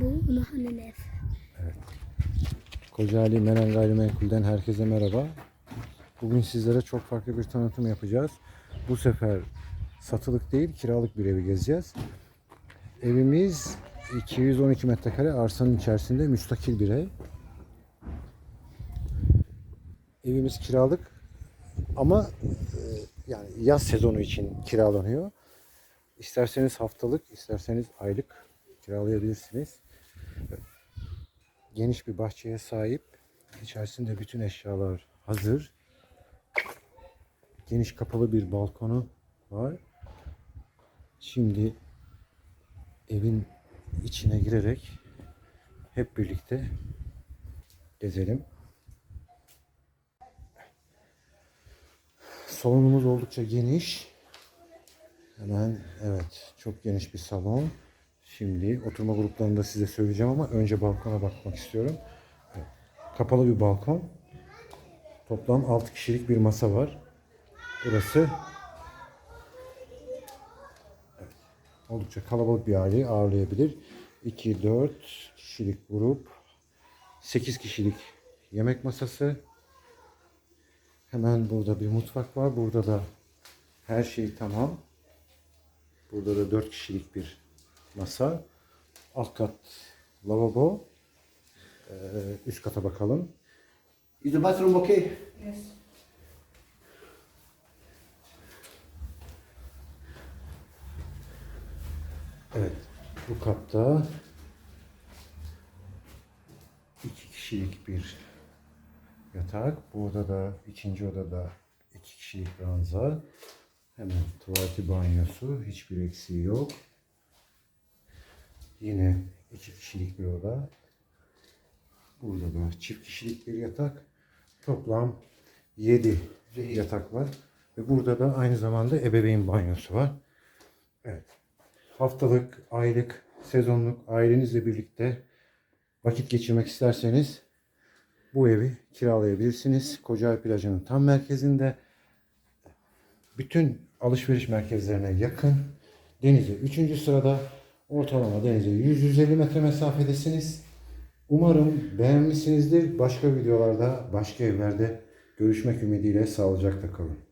Bu mahallenin ev. Kocaeli Meren Gayrimenkul'den herkese merhaba. Bugün sizlere çok farklı bir tanıtım yapacağız. Bu sefer satılık değil, kiralık bir evi gezeceğiz. Evimiz 212 metrekare arsanın içerisinde müstakil bir ev. Evimiz kiralık ama e, yani yaz sezonu için kiralanıyor. İsterseniz haftalık, isterseniz aylık kiralayabilirsiniz geniş bir bahçeye sahip. İçerisinde bütün eşyalar hazır. Geniş kapalı bir balkonu var. Şimdi evin içine girerek hep birlikte gezelim. Salonumuz oldukça geniş. Hemen evet çok geniş bir salon. Şimdi oturma gruplarını da size söyleyeceğim ama önce balkona bakmak istiyorum. Kapalı bir balkon. Toplam 6 kişilik bir masa var. Burası oldukça kalabalık bir aileyi ağırlayabilir. 2, 4 kişilik grup. 8 kişilik yemek masası. Hemen burada bir mutfak var. Burada da her şey tamam. Burada da 4 kişilik bir masa. Alt kat lavabo. Ee, üst kata bakalım. Is the bathroom okay? Evet. Bu katta iki kişilik bir yatak. Bu odada, ikinci odada iki kişilik ranza. Hemen tuvaleti banyosu. Hiçbir eksiği yok. Yine iki kişilik bir oda. Burada da çift kişilik bir yatak. Toplam 7 yatak var. Ve burada da aynı zamanda ebeveyn banyosu var. Evet. Haftalık, aylık, sezonluk ailenizle birlikte vakit geçirmek isterseniz bu evi kiralayabilirsiniz. Kocaeli plajının tam merkezinde. Bütün alışveriş merkezlerine yakın. Denize 3. sırada. Ortalama denize 100-150 metre mesafedesiniz. Umarım beğenmişsinizdir. Başka videolarda, başka evlerde görüşmek ümidiyle sağlıcakla kalın.